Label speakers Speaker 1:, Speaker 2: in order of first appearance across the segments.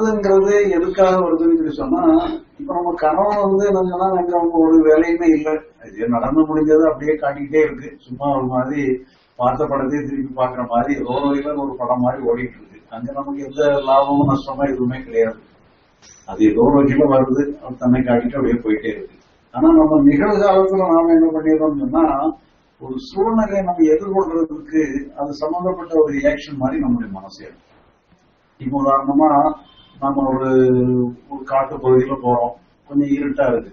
Speaker 1: வருதுங்கிறது எதுக்காக வருதுன்னு சொல்லி சொன்னா இப்ப நம்ம கணவன் வந்து என்னன்னா அங்க அவங்க ஒரு வேலையுமே இல்லை. இது நடந்து முடிஞ்சது அப்படியே காட்டிக்கிட்டே இருக்கு. சும்மா ஒரு மாதிரி பார்த்த படத்தையே திருப்பி பாக்குற மாதிரி ஏதோ வகையில ஒரு படம் மாதிரி ஓடிட்டு இருக்கு. அங்க நமக்கு எந்த லாபமும் நஷ்டமா எதுவுமே கிடையாது. அது ஏதோ ஒரு வகையில வருது. அது தன்னை காட்டிட்டு அப்படியே போயிட்டே இருக்கு. ஆனா நம்ம நிகழ்காலத்துல நாம என்ன பண்ணிடுறோம்னு சொன்னா ஒரு சூழ்நிலையை நம்ம எதிர்கொள்றதுக்கு அது சம்பந்தப்பட்ட ஒரு ரியாக்ஷன் மாதிரி நம்முடைய மனசு இருக்கும். இப்போ உதாரணமா நம்ம ஒரு ஒரு காட்டு பகுதியில போறோம். கொஞ்சம் இருட்டா இருக்கு.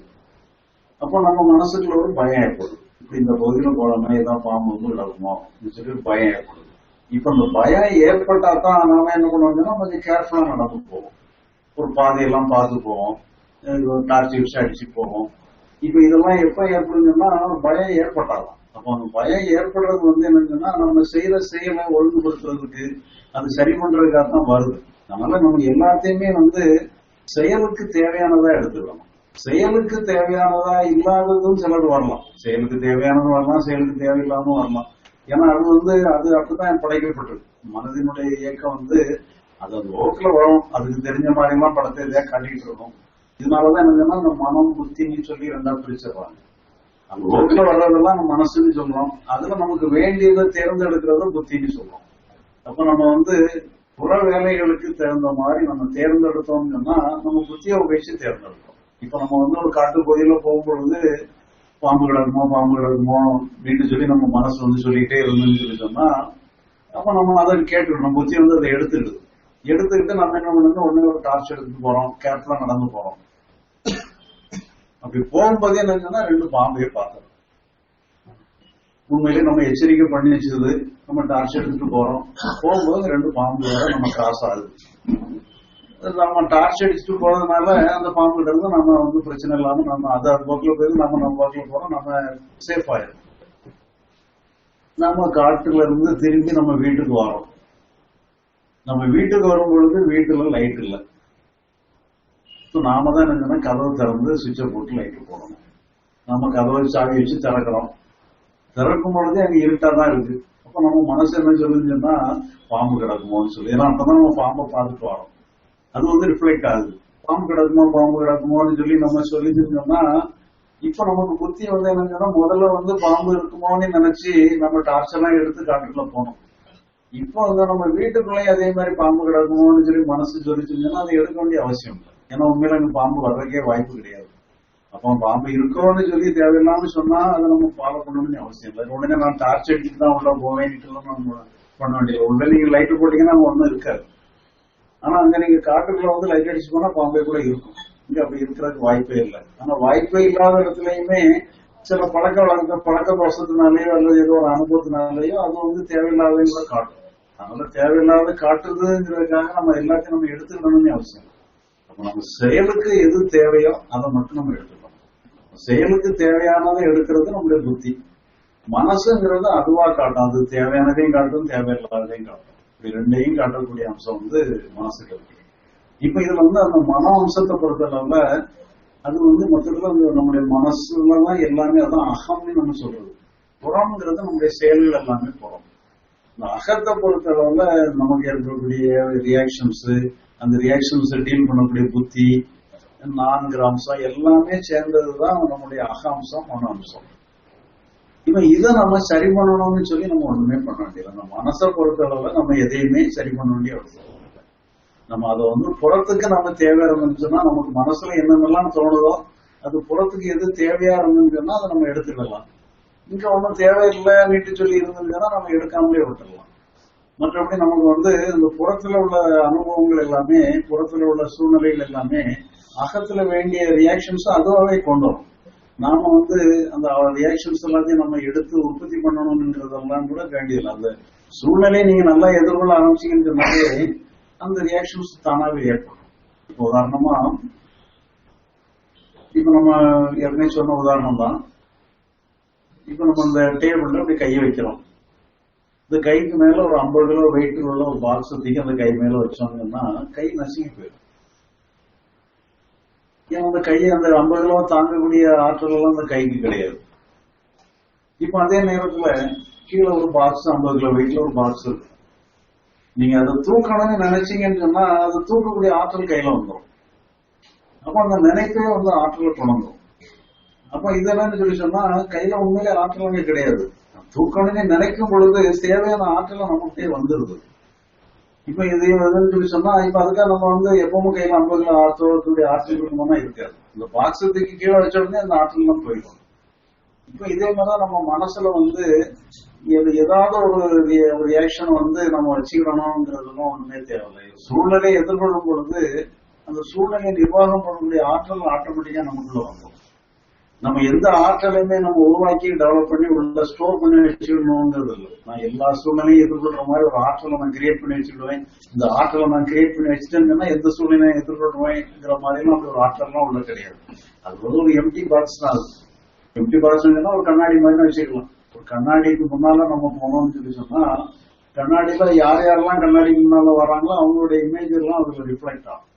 Speaker 1: அப்போ நம்ம மனசுக்குள்ள ஒரு பயம் ஏற்படுது இப்படி இந்த பகுதியில போறோமே ஏதாவது பாம்பு வந்து விளக்குமோ அப்படின்னு சொல்லி ஒரு பயம் ஏற்படுது இப்ப இந்த பயம் ஏற்பட்டா தான் நாம என்ன பண்ணுவோம்னா கொஞ்சம் கேர்ஃபுல்லா நடந்து போவோம். ஒரு பாதையெல்லாம் பார்த்து போவோம். டார்ச் வச்சு அடிச்சு போவோம். இப்ப இதெல்லாம் எப்ப ஏற்படுதுன்னா பயம் ஏற்பட்டாதான். அப்போ அந்த பயம் ஏற்படுறது வந்து என்னங்கன்னா நம்ம செய்யற செயலை ஒழுங்குபடுத்துறதுக்கு அது சரி பண்றதுக்காக தான் வருது. அதனால நம்ம எல்லாத்தையுமே வந்து செயலுக்கு தேவையானதா எடுத்துக்கணும். செயலுக்கு தேவையானதா இல்லாததும் சிலது வரலாம். செயலுக்கு தேவையானது வரலாம் செயலுக்கு தேவையில்லாம வரலாம் ஏன்னா அது வந்து அது அப்படிதான் படைக்கப்பட்டிருக்கு மனதினுடைய இயக்கம் வந்து அது அந்த ஓக்கில் வரும். அதுக்கு தெரிஞ்ச மாதிரி எல்லாம் படத்தை எதையா காட்டிட்டு இருக்கும். இதனாலதான் என்னன்னா இந்த மனம் புத்தின்னு சொல்லி ரெண்டா பிரிச்சிடுறாங்க. அந்த ஓக்கில் வர்றதெல்லாம் நம்ம மனசுன்னு சொல்றோம். அதுல நமக்கு வேண்டியதை தேர்ந்தெடுக்கிறத புத்தின்னு சொல்றோம். அப்ப நம்ம வந்து புற வேலைகளுக்கு தகுந்த மாதிரி நம்ம தேர்ந்தெடுத்தோம்னு சொன்னா நம்ம புத்தியை உபயோகிச்சு தேர்ந்தெடுத்தோம் இப்ப நம்ம வந்து ஒரு காட்டு பகுதியில போகும்பொழுது பாம்பு கிடக்குமோ பாம்பு கிடக்குமோ அப்படின்னு சொல்லி நம்ம மனசு வந்து சொல்லிட்டே இருந்தோம்னு சொல்லி சொன்னா அப்ப நம்ம அதை கேட்டுக்கணும். நம்ம புத்தி வந்து அதை எடுத்துக்கிடுது எடுத்துக்கிட்டு நம்ம என்ன பண்ணுங்க உடனே ஒரு டார்ச் எடுத்துட்டு போறோம். கேர்ஃபுல்லா நடந்து போறோம். அப்படி போகும்போதே என்னன்னா ரெண்டு பாம்பையே பார்த்தோம். உண்மையிலே நம்ம எச்சரிக்கை பண்ணி வச்சது நம்ம டார்ச் எடுத்துட்டு போறோம். போகும்போது ரெண்டு பாம்பு வேற நம்ம கிராஸ் ஆகுது. நம்ம டார்ச் அடிச்சுட்டு போறதுனால அந்த பாம்பு கிட்ட இருந்து நம்ம வந்து பிரச்சனை இல்லாம நம்ம அது அது பக்கத்துல போயிருந்து நம்ம நம்ம போக்குல போறோம் நம்ம சேஃப் ஆயிரும். நம்ம காட்டுல இருந்து திரும்பி நம்ம வீட்டுக்கு வரோம். நம்ம வீட்டுக்கு வரும் பொழுது வீட்டுல லைட் இல்லை. நாம தான் என்னன்னா கதவை திறந்து சுவிட்சை போட்டு லைட்டு போடணும். நம்ம கதவை சாவி வச்சு திறக்கிறோம் திறக்கும் பொழுதே அங்க இருட்டா தான் இருக்கு. அப்ப நம்ம மனசு என்ன சொல்லுதுன்னா பாம்பு கிடக்குமோன்னு சொல்லி. ஏன்னா அப்பதான் நம்ம பாம்பை பார்த்துட்டு வரோம். அது வந்து ரிஃப்ளெக்ட் ஆகுது. பாம்பு கிடக்குமோ பாம்பு கிடக்குமோன்னு சொல்லி நம்ம சொல்லி இப்ப நமக்கு புத்தி வந்து என்னன்னா முதல்ல வந்து பாம்பு இருக்குமோன்னு நினைச்சு நம்ம டார்ச் எல்லாம் எடுத்து காட்டுக்குள்ள போனோம். இப்போ வந்து நம்ம வீட்டுக்குள்ளேயும் அதே மாதிரி பாம்பு கிடக்குமோன்னு சொல்லி மனசு சொல்லி செஞ்சோம்னா அதை எடுக்க வேண்டிய அவசியம் இல்லை. ஏன்னா உண்மையில அங்க பாம்பு வர்றதுக்கே வாய்ப்பு கிடையாது. அப்போ பாம்பு இருக்கோன்னு சொல்லி தேவையில்லாம சொன்னா அதை நம்ம ஃபாலோ பண்ணணும்னு அவசியம் இல்லை. உடனே நான் டார்ச் அடிச்சுட்டு தான் உள்ள போவேன்ட்டு நம்ம பண்ண வேண்டியது. உள்ள நீங்க லைட் போட்டீங்கன்னா அங்க ஒண்ணும் இருக்காது. ஆனா அங்க நீங்க காட்டுக்குள்ள வந்து லைட் அடிச்சு போனா பாம்பே கூட இருக்கும். இங்க அப்படி இருக்கிறதுக்கு வாய்ப்பே இல்லை. ஆனா வாய்ப்பே இல்லாத இடத்துலயுமே சில பழக்க வழக்க பழக்க தோஷத்தினாலேயோ அல்லது ஏதோ ஒரு அனுபவத்தினாலேயோ அது வந்து தேவையில்லாதவங்கள காட்டும். அதனால தேவையில்லாத காட்டுறதுங்கிறதுக்காக நம்ம எல்லாத்தையும் நம்ம எடுத்துக்கணும்னு அவசியம் அப்ப நம்ம செயலுக்கு எது தேவையோ அதை மட்டும் நம்ம எடுத்துக்கணும். செயலுக்கு தேவையானதை எடுக்கிறது நம்முடைய புத்தி. மனசுங்கிறது அதுவா காட்டும். அது தேவையானதையும் காட்டும் தேவையில்லாததையும் காட்டும். இது ரெண்டையும் காட்டக்கூடிய அம்சம் வந்து மனசுக்கு. இருக்கு இப்ப இதுல வந்து அந்த மன அம்சத்தை பொறுத்தளவுல அது வந்து மொத்தத்துல அந்த நம்முடைய மனசுலதான் எல்லாமே அதான் அகம்னு நம்ம சொல்றது. புறம்ங்கிறது நம்முடைய செயல்கள் எல்லாமே புறம். இந்த அகத்தை பொறுத்தளவுல நமக்கு ஏற்படக்கூடிய ரியாக்ஷன்ஸ் அந்த ரியாக்ஷன்ஸ் டீல் பண்ணக்கூடிய புத்தி நான்கு அம்சம். எல்லாமே சேர்ந்ததுதான் நம்முடைய அகாம்சம் மன அம்சம். இப்ப இதை நம்ம சரி பண்ணணும்னு சொல்லி நம்ம ஒண்ணுமே பண்ண வேண்டியது நம்ம மனசை பொறுத்தளவுல நம்ம எதையுமே சரி பண்ண வேண்டிய அவசியம் நம்ம அதை வந்து புறத்துக்கு நம்ம தேவையா இருந்துச்சுன்னா நமக்கு மனசுல என்னென்னலாம் தோணுதோ அது புறத்துக்கு எது தேவையா இருந்துச்சுன்னா அதை நம்ம எடுத்துக்கலாம். இங்க ஒன்றும் தேவையில்லை வீட்டு சொல்லி இருந்ததுன்னா நம்ம எடுக்காமலே விட்டுடலாம் மற்றபடி நமக்கு வந்து இந்த புறத்துல உள்ள அனுபவங்கள் எல்லாமே புறத்துல உள்ள சூழ்நிலைகள் எல்லாமே அகத்துல வேண்டிய ரியாக்ஷன்ஸும் அதுவாகவே கொண்டு வரும். நாம வந்து அந்த ரியாக்ஷன்ஸ் எல்லாத்தையும் நம்ம எடுத்து உற்பத்தி பண்ணணும்ன்றதெல்லாம் கூட வேண்டியதில்லை. அந்த சூழ்நிலையை நீங்க நல்லா எதிர்கொள்ள ஆரம்பிச்சீங்கன்னு மாதிரி அந்த ரியாக்ஷன்ஸ் தானாவே ஏற்படும். இப்போ உதாரணமா இப்ப நம்ம ஏற்கனவே சொன்ன உதாரணம் தான். இப்ப நம்ம இந்த டேபிள்ல அப்படி கையை வைக்கிறோம். இந்த கைக்கு மேல ஒரு ஐம்பது கிலோ வெயிட் உள்ள ஒரு பாக்ஸ் தூக்கி அந்த கை மேல வச்சோம்னா கை நசுங்கி போயிடும். ஏன் அந்த கை அந்த ஐம்பது கிலோ தாங்கக்கூடிய ஆற்றல் எல்லாம் அந்த கைக்கு கிடையாது. இப்ப அதே நேரத்துல கீழே ஒரு பாக்ஸ் ஐம்பது கிலோ வெயிட்ல ஒரு பாக்ஸ் இருக்கு. நீங்க அதை தூக்கணும்னு நினைச்சீங்கன்னு சொன்னா அது தூக்கக்கூடிய ஆற்றல் கையில வந்துடும் அப்ப அந்த நினைப்பே வந்து ஆற்றலை தொடங்கும் அப்ப இதெல்லாம் சொல்லி சொன்னா கையில உண்மையிலே ஆற்றல் அங்கே கிடையாது. தூக்கணும்னு நினைக்கும் பொழுது தேவையான ஆற்றல் நமக்கே வந்துருது. இப்ப இது எதுன்னு சொல்லி சொன்னா இப்ப அதுக்காக நம்ம வந்து எப்பவும் கையில ஐம்பது கிலோ ஆற்றக்கூடிய ஆற்றல் இருக்கணும்னா இருக்காது இந்த பாக்ஸத்துக்கு கீழே வச்ச உடனே அந்த ஆற்றல் தான் போயிடும். இப்ப இதே மாதிரிதான் நம்ம மனசுல வந்து ஏதாவது ஒரு ஒரு ரியாக்ஷன் வந்து நம்ம வச்சுக்கிடணுங்கிறதுலாம் ஒண்ணுமே தேவையில்லை. சூழ்நிலையை எதிர்கொள்ளும் பொழுது அந்த சூழ்நிலையை நிர்வாகம் பண்ணக்கூடிய ஆற்றல் ஆட்டோமேட்டிக்கா நமக்குள்ள வந்துடும். நம்ம எந்த ஆற்றலையுமே நம்ம உருவாக்கி டெவலப் பண்ணி உள்ள ஸ்டோர் பண்ணி வச்சுக்கணுங்கிறது இல்லை நான் எல்லா சூழ்நிலையும் எதிர்கொள்ற மாதிரி ஒரு ஆற்றலை நான் கிரியேட் பண்ணி வச்சுக்கிடுவேன். இந்த ஆற்றலை நான் கிரியேட் பண்ணி வச்சுட்டேன்னா எந்த சூழ்நிலையும் எதிர்கொள்வேங்கிற மாதிரிலாம் அப்படி ஒரு ஆற்றல்லாம் உள்ள கிடையாது. அது வந்து ஒரு எம்டி பாக்ஸ் தான் அது. எம்டி பாக்ஸ் ஒரு கண்ணாடி மாதிரி தான் வச்சுக்கலாம். ஒரு கண்ணாடிக்கு முன்னால நம்ம போனோம்னு சொல்லி சொன்னா கண்ணாடியில யார் யாரெல்லாம் கண்ணாடிக்கு முன்னால வராங்களோ அவங்களுடைய இமேஜ் எல்லாம் அதுல ரிஃப்ளெக்ட் ஆகும்.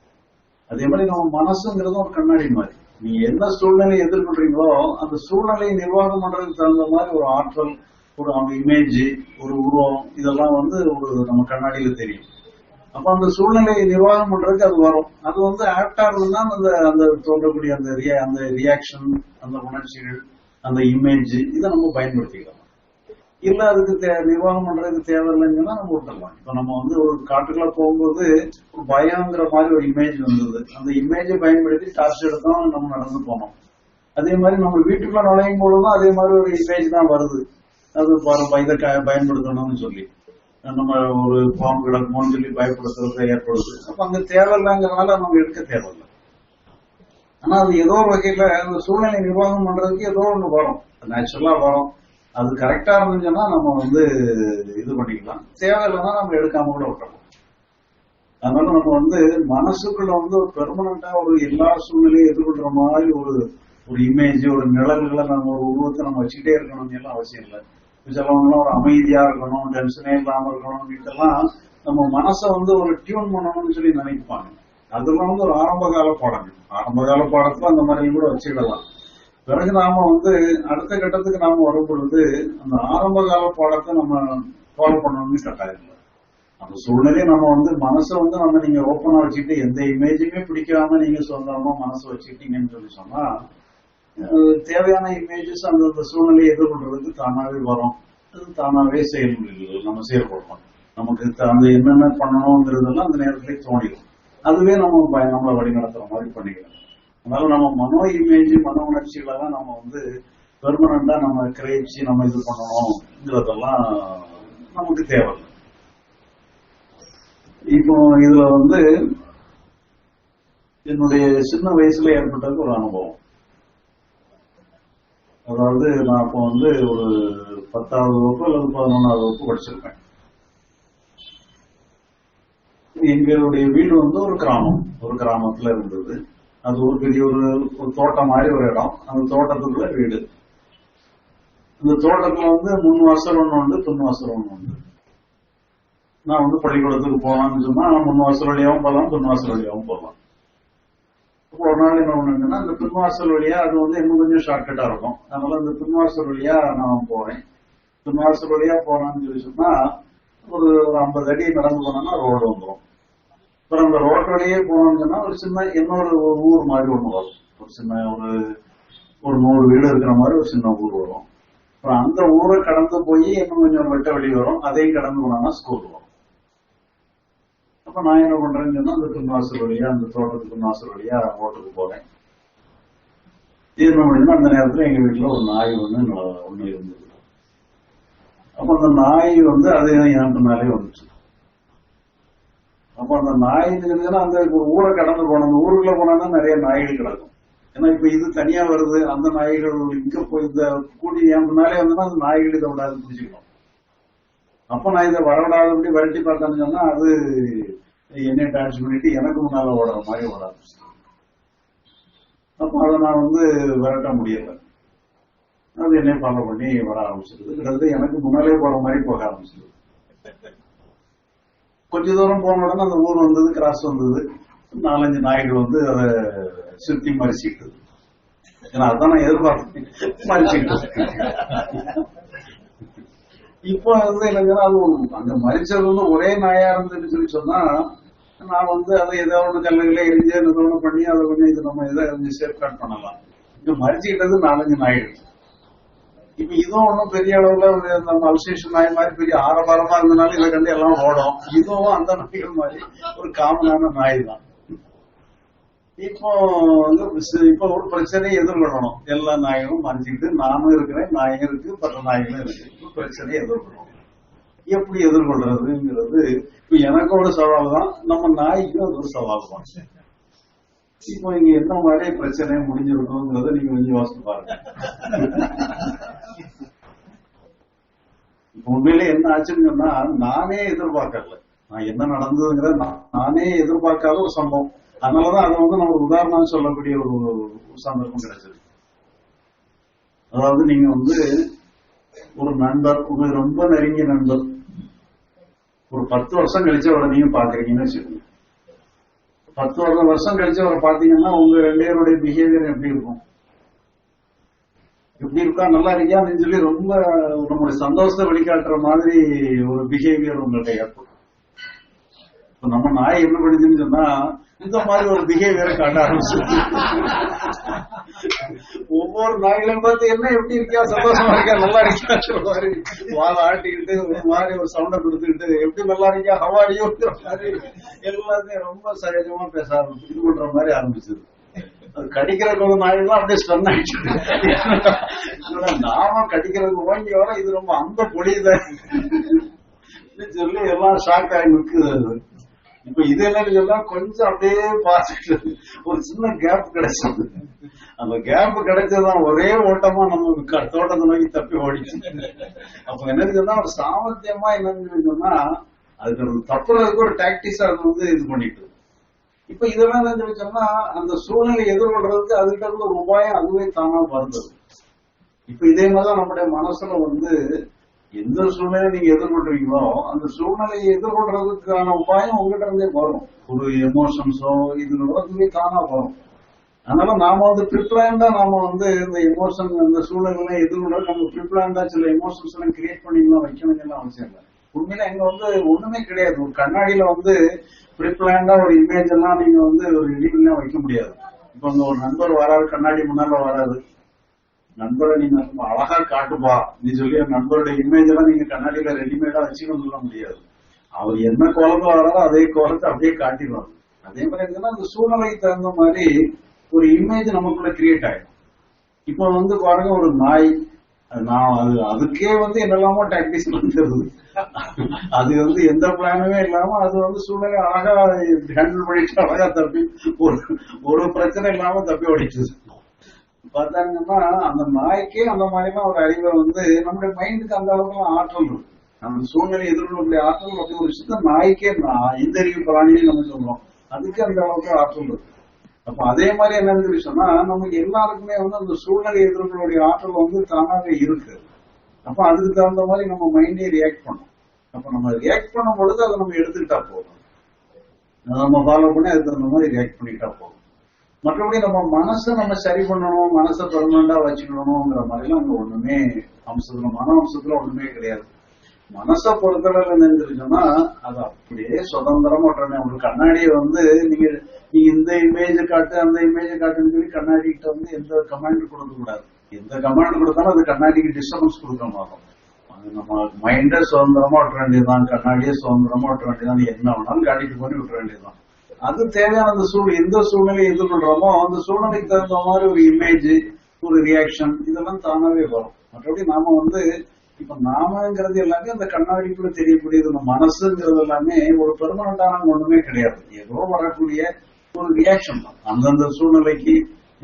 Speaker 1: அதே மாதிரி நம்ம மனசுங்கிறதும் ஒரு கண்ணாடி மாதிரி. நீ என்ன சூழ்நிலையை எதிர்கொள்றீங்களோ அந்த சூழ்நிலையை நிர்வாகம் பண்றதுக்கு தகுந்த மாதிரி ஒரு ஆற்றல் ஒரு அவங்க இமேஜ் ஒரு உருவம் இதெல்லாம் வந்து ஒரு நம்ம கண்ணாடியில தெரியும். அப்ப அந்த சூழ்நிலையை நிர்வாகம் பண்றதுக்கு அது வரும். அது வந்து ஆப்டா இருந்ததுன்னா அந்த அந்த தோன்றக்கூடிய அந்த அந்த ரியாக்ஷன் அந்த உணர்ச்சிகள் அந்த இமேஜ் இதை நம்ம பயன்படுத்திக்கலாம் இல்ல அதுக்கு தே- நிர்வாகம் பண்றதுக்கு தேவையில்லைங்கன்னா நம்ம விட்டுறலாம். இப்ப நம்ம வந்து ஒரு காட்டுக்குள்ள போகும்போது பயங்கிற மாதிரி ஒரு இமேஜ் வந்தது. அந்த இமேஜை பயன்படுத்தி டார்ச் எடுத்தோம் நம்ம நடந்து போனோம். அதே மாதிரி நம்ம வீட்டுக்குள்ள நுழையும் பொழுதும் அதே மாதிரி ஒரு இமேஜ் தான் வருது. அது இதை பயன்படுத்தணும்னு சொல்லி. நம்ம ஒரு பாம்பு கிடக்குமோன்னு சொல்லி பயப்படுத்துறத ஏற்படுது. அப்ப அங்க தேவையில்லைங்கிறனால நம்ம எடுக்க தேவையில்லை. ஆனா அது ஏதோ ஒரு வகையில அந்த சூழ்நிலை நிர்வாகம் பண்றதுக்கு ஏதோ ஒண்ணு வரும். நேச்சுரலா வரும். அது கரெக்டா இருந்துச்சுன்னா நம்ம வந்து இது பண்ணிக்கலாம். தேவையில்லைன்னா நம்ம எடுக்காம கூட விட்டுறோம் அதனால நம்ம வந்து மனசுக்குள்ள வந்து ஒரு பெர்மனண்டா ஒரு எல்லா சூழ்நிலையும் எதிர்கொள்ற மாதிரி ஒரு ஒரு இமேஜ் ஒரு நிழல்களை நம்ம ஒரு உருவத்தை நம்ம வச்சுக்கிட்டே இருக்கணும்னு எல்லாம் அவசியம் இல்லை. சிலவங்களாம் ஒரு அமைதியா இருக்கணும் டென்ஷனே இல்லாம இருக்கணும் இருக்கணும்னுட்டுலாம் நம்ம மனசை வந்து ஒரு டியூன் பண்ணணும்னு சொல்லி நினைப்பாங்க. அதெல்லாம் வந்து ஒரு ஆரம்ப கால பாடங்கள். ஆரம்ப கால பாடத்துல அந்த மாதிரி கூட வச்சுக்கிடலாம். பிறகு நாம வந்து அடுத்த கட்டத்துக்கு நாம வரும் பொழுது அந்த ஆரம்ப கால பாடத்தை நம்ம ஃபாலோ பண்ணணும்னு கட்டாயம் இல்லை அந்த சூழ்நிலையை நம்ம வந்து மனசை வந்து நம்ம நீங்க ஓப்பனா வச்சுக்கிட்டு எந்த இமேஜுமே பிடிக்காம நீங்க சொந்தமா மனசை வச்சுக்கிட்டீங்கன்னு சொல்லி சொன்னா தேவையான இமேஜஸ் அந்த சூழ்நிலையை எதிர்கொள்றதுக்கு தானாவே வரும். அது தானாவே செயல்முறைகள் நம்ம செயல்படுறோம் நமக்கு அந்த என்னென்ன பண்ணணுங்கிறதெல்லாம் அந்த நேரத்திலே தோணிடும். அதுவே நம்ம பய- நம்மளை வழி நடத்துற மாதிரி பண்ணிக்கலாம். அதாவது நம்ம மனோ இமேஜ் மன உணர்ச்சிகளை தான் நம்ம வந்து பெர்மனண்டா நம்ம கிரகிச்சு நம்ம இது பண்ணணும்ங்கிறதெல்லாம் நமக்கு தேவை இப்போ இதுல வந்து என்னுடைய சின்ன வயசுல ஏற்பட்டது ஒரு அனுபவம். அதாவது நான் இப்போ வந்து ஒரு பத்தாவது வகுப்பு அல்லது பதினொன்றாவது வகுப்பு படிச்சிருப்பேன் எங்களுடைய வீடு வந்து ஒரு கிராமம். ஒரு கிராமத்துல இருந்தது. அது ஒரு பெரிய ஒரு ஒரு தோட்டம் மாதிரி ஒரு இடம். அந்த தோட்டத்துக்குள்ள வீடு. இந்த தோட்டத்துல வந்து முன் வாசல் ஒண்ணு உண்டு பின் வாசல் ஒண்ணு உண்டு. நான் வந்து பள்ளிக்கூடத்துக்கு போகலாம்னு சொன்னா முன் வாசல் வழியாவும் போகலாம் பின் வாசல் வழியாவும் போகலாம் இப்போ ஒரு நாள் என்ன பண்ணுங்கன்னா இந்த பின்வாசல் வழியா அது வந்து இன்னும் கொஞ்சம் ஷார்ட்கட்டா இருக்கும். அதனால இந்த பின்வாசல் வழியா நான் போவேன். பின்வாசல் வழியா போனான்னு சொல்லி சொன்னா ஒரு ஒரு ஐம்பது அடி நடந்து போனோம்னா ரோடு வந்துடும் அப்புறம் அந்த ரோட்டிலேயே போனோம் சொன்னா ஒரு சின்ன இன்னொரு ஒரு ஊர் மாதிரி ஒண்ணு வரும். ஒரு சின்ன ஒரு ஒரு நூறு வீடு இருக்கிற மாதிரி ஒரு சின்ன ஊர் வரும். அப்புறம் அந்த ஊரை கடந்து போய் இன்னும் கொஞ்சம் வெட்ட வெளி வரும். அதையும் கடந்து போனோம்னா ஸ்கூல் வரும். அப்ப நான் என்ன பண்றேன்னு சொன்னா அந்த பின்வாசல் வழியா அந்த தோட்டத்துக்கு பின்வாசல் வழியா ரோட்டுக்கு போறேன். தீர்ணம் அப்படின்னா அந்த நேரத்துல எங்க வீட்டுல ஒரு நாய் ஒண்ணு ஒண்ணு இருந்தது. அப்ப அந்த நாய் வந்து அதே என் பின்னாலே வந்துச்சு. அப்ப அந்த நாய் இருந்துச்சுன்னா அந்த ஒரு ஊரை கடந்து போனோம் அந்த ஊருக்குள்ள போனா நிறைய நாய்கள் கிடக்கும். ஏன்னா இப்ப இது தனியா வருது. அந்த நாய்கள் இங்க போய் இந்த கூட்டி என் முன்னாலே வந்தா அந்த நாய்கள் இதை விடாது பிடிச்சிக்கணும் அப்ப நான் இதை வரவிடாதபடி விரட்டி பார்த்தேன்னு சொன்னா அது என்னை டான்ஸ் பண்ணிட்டு எனக்கு முன்னால ஓடுற மாதிரி ஓடாது. அப்ப அதை நான் வந்து விரட்ட முடியல. அது என்னை ஃபாலோ பண்ணி வர ஆரம்பிச்சிருது. கிட்டத்தட்ட எனக்கு முன்னாலே போற மாதிரி போக ஆரம்பிச்சிருது. கொஞ்ச தூரம் போன உடனே அந்த ஊர் வந்தது கிராஸ் வந்தது. நாலஞ்சு நாய்கள் வந்து அதை சுத்தி மறிச்சுக்கிட்டது. ஏன்னா அதான் நான் எதிர்பார்த்தேன். மறிச்சுக்கிட்டது. இப்போ வந்து என்னங்கன்னா அது ஒரு- அங்க மறிச்சது வந்து ஒரே நாயா இருந்துன்னு சொல்லி சொன்னா நான் வந்து அதை ஏதோ ஒண்ணு கல்லுகளே எரிஞ்சு ஏதோ பண்ணி அதை கொஞ்சம் இது நம்ம இதை கொஞ்சம் சேஃப்கார்ட் பண்ணலாம். இங்க மறிச்சுக்கிட்டது நாலஞ்சு நாய்கள். இப்ப இதுவும் ஒண்ணும் பெரிய அளவுல நம்ம அல்சேஷன் நாய் மாதிரி பெரிய ஆரவாரமா இருந்தனால இதை கண்டு எல்லாம் ஓடும். இதுவும் அந்த நாய்கள் மாதிரி ஒரு காமனான நாய் தான் இப்போ வந்து இப்ப இப்போ ஒரு பிரச்சனையை எதிர்கொள்ளணும். எல்லா நாய்களும் மறைஞ்சிக்கிட்டு நானும் இருக்கிறேன் நாயும் இருக்கு பல நாய்களும் இருக்கு. பிரச்சனையை எதிர்கொள்ளணும். எப்படி எதிர்கொள்றதுங்கிறது இப்ப எனக்கு ஒரு சவால் தான் நம்ம நாய்க்கும் அது ஒரு சவால் தான். இப்போ இங்க எந்த மாதிரி பிரச்சனை முடிஞ்சிருக்கணுங்கிறத நீங்க கொஞ்சம் யோசிச்சு பாருங்க. உண்மையில உண்மையிலே என்ன ஆச்சுன்னு சொன்னா நானே எதிர்பார்க்கல. நான் என்ன நடந்ததுங்கிற நான் நானே எதிர்பார்க்காத ஒரு சம்பவம். அதனாலதான் அதை வந்து நம்ம ஒரு உதாரணம் சொல்லக்கூடிய ஒரு சந்தர்ப்பம் கிடைச்சது. அதாவது நீங்க வந்து ஒரு நண்பர் உங்களுக்கு ரொம்ப நெருங்கிய நண்பர் ஒரு பத்து வருஷம் கழிச்சு உடனே நீங்க பாக்குறீங்கன்னு வச்சுக்கோங்க. பத்து வருஷம் வருஷம் கழிச்சு அவரை பாத்தீங்கன்னா உங்க ரெண்டு பேருடைய பிஹேவியர் எப்படி இருக்கும்? எப்படி இருக்கா? நல்லா இருக்கியான்னு சொல்லி ரொம்ப நம்முடைய சந்தோஷத்தை வெளிக்காட்டுற மாதிரி ஒரு பிஹேவியர் உங்கள்கிட்ட ஏற்படும். நம்ம நாய் என்ன பண்ணுதுன்னு சொன்னா இந்த மாதிரி ஒரு பிஹேவியரை காட்ட ஆரம்பிச்சு ஒவ்வொரு நாய்களும் பார்த்து என்ன எப்படி இருக்கியா? சந்தோஷமா இருக்கியா நல்லா இருக்கியா மாதிரி. வாழ ஆட்டிக்கிட்டு ஒரு மாதிரி ஒரு சவுண்ட கொடுத்துக்கிட்டு எப்படி நல்லா இருக்கியா ஹவாடியோ மாதிரி எல்லாத்தையும் ரொம்ப சகஜமா பேச ஆரம்பிச்சு இது பண்ற மாதிரி ஆரம்பிச்சது அது கடிக்கிறதுக்கு ஒரு நாயெல்லாம் அப்படியே ஸ்டன் ஆயிடுச்சு. நாம கடிக்கிறதுக்கு ஓங்கி வர இது ரொம்ப அந்த பொழியுதான் சொல்லி எல்லாம் ஷாக் ஆகி நிற்குது இப்ப இது என்னன்னு சொன்னா கொஞ்சம் அப்படியே பார்த்துட்டு ஒரு சின்ன கேப் கிடைச்சது. அந்த கேப் கிடைச்சதுதான் ஒரே ஓட்டமா நம்ம தோட்டத்தை நோக்கி தப்பி ஓடிச்சு அப்ப என்னன்னு சொன்னா ஒரு சாமர்த்தியமா என்னன்னு சொன்னா அதுக்கு நம்ம தப்புறதுக்கு ஒரு டாக்டிஸா அது வந்து இது பண்ணிட்டு இப்ப இதெல்லாம் என்ன சொல்லி சொன்னா அந்த சூழ்நிலை எதிர்கொள்றதுக்கு அதுகிட்ட இருந்து ஒரு உபாயம் அதுவே தானா வருது. இப்ப இதே மாதிரிதான் நம்முடைய மனசுல வந்து எந்த சூழ்நிலை நீங்க எதிர்கொள்றீங்களோ அந்த சூழ்நிலையை எதிர்கொள்றதுக்கான உபாயம் உங்ககிட்ட இருந்தே வரும். ஒரு எமோஷன்ஸோ இதுகளோ அதுவே தானா வரும். அதனால நாம வந்து ப்ரிப்ளான்டா நாம வந்து இந்த எமோஷன் இந்த சூழ்நிலை எதிர்கொள்ள நம்ம ப்ரிப்ளான்டா சில எமோஷன்ஸ் எல்லாம் கிரியேட் பண்ணிக்கலாம் வைக்கணும் எல்லாம் அவசியம் இல்லை. உண்மையில இங்க வந்து ஒண்ணுமே கிடையாது. ஒரு கண்ணாடியில வந்து ப்ரிப்ளான்டா ஒரு இமேஜ் எல்லாம் நீங்க வந்து ஒரு ரெடி வைக்க முடியாது. இப்ப அங்க ஒரு நண்பர் வராது கண்ணாடி முன்னால வராது நண்பரை நீங்க ரொம்ப அழகா காட்டுப்பா. நீ சொல்லி நண்பருடைய இமேஜ் எல்லாம் நீங்க கண்ணாடியில ரெடிமேடா வச்சுக்கணும் சொல்ல முடியாது. அவர் என்ன கோலத்துல வராரோ அதே கோலத்தை அப்படியே காட்டிடுவார். அதே மாதிரி என்னன்னா அந்த சூழ்நிலைக்கு தகுந்த மாதிரி ஒரு இமேஜ் நமக்குள்ள கிரியேட் ஆயிடும். இப்போ வந்து பாருங்க ஒரு நாய் நான் அது அதுக்கே வந்து என்னெல்லாமோ டாக்டிஸ் வந்துருது அது வந்து எந்த பிளானுமே இல்லாம அது வந்து சூழ்நிலை அழகா ஹேண்டில் பண்ணிட்டு அழகா தப்பி ஒரு ஒரு பிரச்சனை இல்லாம தப்பி ஓடிச்சு பார்த்தாங்கன்னா அந்த நாய்க்கே அந்த மாதிரிலாம் ஒரு அறிவை வந்து நம்முடைய மைண்டுக்கு அந்த அளவுக்கு ஆற்றல் இருக்கு நம்ம சூழ்நிலை எதிர்கொள்ளக்கூடிய ஆற்றல் அப்படி ஒரு விஷயத்த நாய்க்கே இந்த அறிவு பிராணின்னு நம்ம சொல்றோம். அதுக்கு அந்த அளவுக்கு ஆற்றல் இருக்கு அப்ப அதே மாதிரி என்னன்னு விஷயம்னா சொன்னா நமக்கு எல்லாருக்குமே வந்து அந்த சூழ்நிலை எதிர்கொள்ளக்கூடிய ஆற்றல் வந்து தானாவே இருக்கு. அப்ப அதுக்கு தகுந்த மாதிரி நம்ம மைண்டே ரியாக்ட் பண்ணும் அப்ப நம்ம ரியாக்ட் பண்ணும் பொழுது அதை நம்ம எடுத்துக்கிட்டா போதும். நம்ம ஃபாலோ பண்ணி அதுக்கு தகுந்த மாதிரி ரியாக்ட் பண்ணிட்டா போதும். மற்றபடி நம்ம மனசை நம்ம சரி பண்ணணும் மனசை பெர்மனண்டா வச்சுக்கணும்ங்கிற மாதிரிலாம் அங்க ஒண்ணுமே அம்சத்துல மன அம்சத்துல ஒண்ணுமே கிடையாது. மனசை பொறுத்தளவு நினைஞ்சிருச்சோம்னா அது அப்படியே சுதந்திரமா உடனே உங்களுக்கு கண்ணாடியை வந்து நீங்க நீங்க இந்த இமேஜ் காட்டு அந்த இமேஜ் காட்டுன்னு சொல்லி கண்ணாடி கிட்ட வந்து எந்த கமாண்ட் கொடுக்க கூடாது. எந்த கமாண்ட் கொடுத்தாலும் அது கண்ணாடிக்கு டிஸ்டர்பன்ஸ் கொடுக்க மாட்டோம் அது நம்ம மைண்டே சுதந்திரமா விட்டுற வேண்டியதுதான் கண்ணாடியே சுதந்திரமா விட்டுற வேண்டியதுதான். என்ன வேணாலும் காட்டிட்டு பண்ணி விட்டுற வேண்டியதுதான். அது தேவையான அந்த சூழ் எந்த சூழ்நிலையை எதிர்கொள்றோமோ அந்த சூழ்நிலைக்கு தகுந்த மாதிரி ஒரு இமேஜ் ஒரு ரியாக்ஷன் இதெல்லாம் தானாவே வரும். மற்றபடி நாம வந்து இப்ப நாமங்கிறது எல்லாமே அந்த கண்ணாடிக்குள்ள தெரியக்கூடியது இந்த மனசுங்கிறது எல்லாமே ஒரு பெர்மனண்டான ஒண்ணுமே கிடையாது. ஏதோ வரக்கூடிய ஒரு ரியாக்ஷன் தான். அந்தந்த சூழ்நிலைக்கு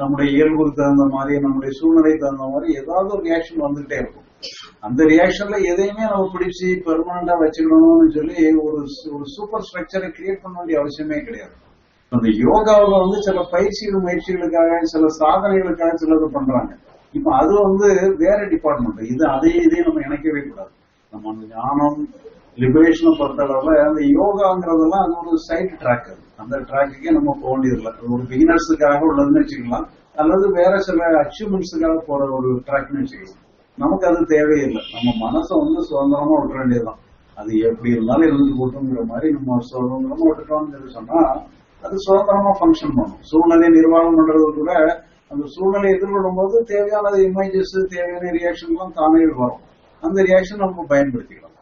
Speaker 1: நம்முடைய இயல்புக்கு தகுந்த மாதிரி நம்முடைய சூழ்நிலைக்கு தகுந்த மாதிரி ஏதாவது ஒரு ரியாக்ஷன் வந்துகிட்டே இருக்கும். அந்த ரியாக்ஷன்ல எதையுமே நம்ம பிடிச்சி பெர்மனண்டா வச்சுக்கணும்னு சொல்லி ஒரு ஒரு சூப்பர் ஸ்ட்ரக்சரை கிரியேட் பண்ண வேண்டிய அவசியமே கிடையாது. அந்த யோகாவுல வந்து சில பயிற்சிகள் முயற்சிகளுக்காக சில சாதனைகளுக்காக சிலது பண்றாங்க. இப்ப அது வந்து வேற டிபார்ட்மெண்ட் இது அதையும் இதையும் நம்ம இணைக்கவே கூடாது. நம்ம அந்த ஞானம் லிபரேஷனை பொறுத்தளவுல அந்த யோகாங்கிறதெல்லாம் அது ஒரு சைட் ட்ராக் அது அந்த ட்ராக்குக்கே நம்ம போக வேண்டியதில்லை. ஒரு பிகினர்ஸுக்காக உள்ளதுன்னு வச்சுக்கலாம். அல்லது வேற சில அச்சீவ்மெண்ட்ஸுக்காக போற ஒரு ட்ராக்னு வச்சுக்கலாம். நமக்கு அது தேவையில்லை. நம்ம மனசை வந்து சுதந்திரமா விட்டுற வேண்டியதுதான். அது எப்படி இருந்தாலும் இருந்து போட்டுங்கிற மாதிரி நம்ம சுதந்திரமா விட்டுட்டோம்னு சொல்லி சொன்னா அது சுதந்திரமா ஃபங்க்ஷன் பண்ணும். சூழ்நிலை நிர்வாகம் பண்றது கூட அந்த சூழ்நிலை எதிர்கொள்ளும் போது தேவையான இமேஜஸ் தேவையான ரியாக்ஷன் எல்லாம் தானே வரும். அந்த ரியாக்ஷன் நம்ம பயன்படுத்திக்கலாம்.